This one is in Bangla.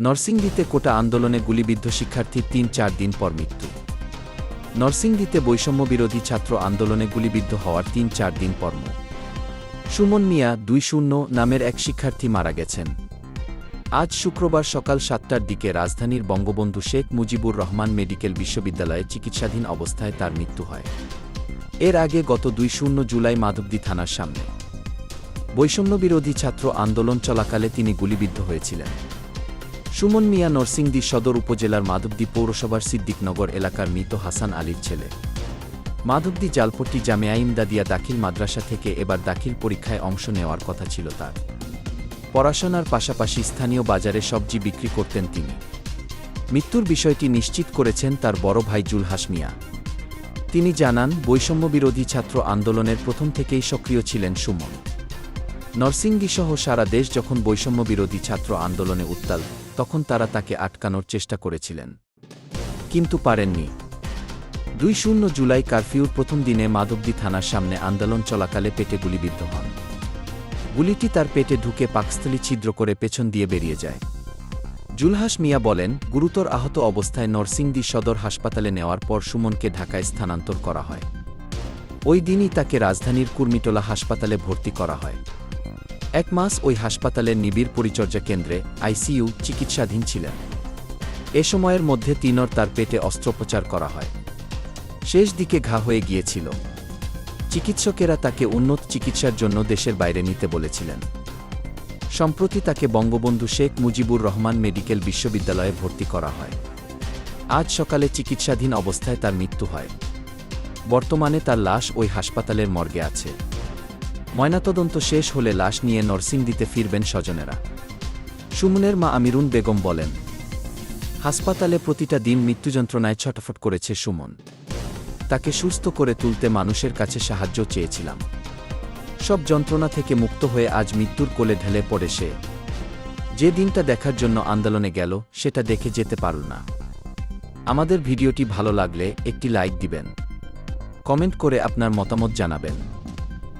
নরসিংদীতে কোটা আন্দোলনে গুলিবিদ্ধ শিক্ষার্থীর তিন চার দিন পর মৃত্যু। নরসিংদীতে বৈষম্য বিরোধী ছাত্র আন্দোলনে গুলিবিদ্ধ হওয়ার তিন চার দিন পর। সুমন মিয়া দুই শূন্য নামের এক শিক্ষার্থী মারা গেছেন। আজ শুক্রবার সকাল সাতটার দিকে রাজধানীর বঙ্গবন্ধু শেখ মুজিবুর রহমান মেডিকেল বিশ্ববিদ্যালয়ে চিকিৎসাধীন অবস্থায় তার মৃত্যু হয়। এর আগে গত দুই শূন্য জুলাই মাধবদী থানার সামনে। বৈষম্যবিরোধী ছাত্র আন্দোলন চলাকালে তিনি গুলিবিদ্ধ হয়েছিলেন। সুমন মিয়া নরসিংদী সদর উপজেলার মাধবদী পৌরসভার সিদ্দিকনগর এলাকার মৃত হাসান আলীর ছেলে। মাধবদী জালপট্টি জামিয়া ইমদাদিয়া দাখিল মাদ্রাসা থেকে এবার দাখিল পরীক্ষায় অংশ নেওয়ার কথা ছিল তার। পড়াশোনার পাশাপাশি স্থানীয় বাজারে সবজি বিক্রি করতেন তিনি। মৃত্যুর বিষয়টি নিশ্চিত করেছেন তার বড় ভাই জুলহাস মিয়া। তিনি জানান বৈষম্যবিরোধী ছাত্র আন্দোলনের প্রথম থেকেই সক্রিয় ছিলেন সুমন। নরসিংদীসহ সারা দেশ যখন বৈষম্যবিরোধী ছাত্র আন্দোলনে উত্তাল তখন তারা তাকে আটকানোর চেষ্টা করেছিলেন। কিন্তু পারেননি। দুই শূন্য জুলাই কারফিউর প্রথম দিনে মাধবদী থানার সামনে আন্দোলন চলাকালে পেটে গুলিবিদ্ধ হন। গুলিটি তার পেটে ঢুকে পাকস্থলী ছিদ্র করে পেছন দিয়ে বেরিয়ে যায়। জুলহাস মিয়া বলেন, গুরুতর আহত অবস্থায় নরসিংদী সদর হাসপাতালে নেওয়ার পর সুমনকে ঢাকায় স্থানান্তর করা হয়। ওই দিনই তাকে রাজধানীর কুর্মিটোলা হাসপাতালে ভর্তি করা হয়। এক মাস ওই হাসপাতালের নিবিড় পরিচর্যা কেন্দ্রে আইসিইউ চিকিৎসাধীন ছিলেন। এ সময়ের মধ্যে তিনর তার পেটে অস্ত্রোপচার করা হয়। শেষ দিকে ঘা হয়ে গিয়েছিল। চিকিৎসকেরা তাকে উন্নত চিকিৎসার জন্য দেশের বাইরে নিতে বলেছিলেন। সম্প্রতি তাকে বঙ্গবন্ধু শেখ মুজিবুর রহমান মেডিকেল বিশ্ববিদ্যালয়ে ভর্তি করা হয়। আজ সকালে চিকিৎসাধীন অবস্থায় তার মৃত্যু হয়। বর্তমানে তার লাশ ওই হাসপাতালের মর্গে আছে। ময়নাতদন্ত শেষ হলে লাশ নিয়ে নরসিংদীতে ফিরবেন স্বজনেরা। সুমনের মা আমিরুন বেগম বলেন, হাসপাতালে প্রতিটা দিন মৃত্যুযন্ত্রণায় ছটফট করেছে সুমন। তাকে সুস্থ করে তুলতে মানুষের কাছে সাহায্য চেয়েছিলাম। সব যন্ত্রণা থেকে মুক্ত হয়ে আজ মৃত্যুর কোলে ঢেলে পড়ে সে। যে দিনটা দেখার জন্য আন্দোলনে গেল, সেটা দেখে যেতে পারল না। আমাদের ভিডিওটি ভালো লাগলে একটি লাইক দিবেন। কমেন্ট করে আপনার মতামত জানাবেন।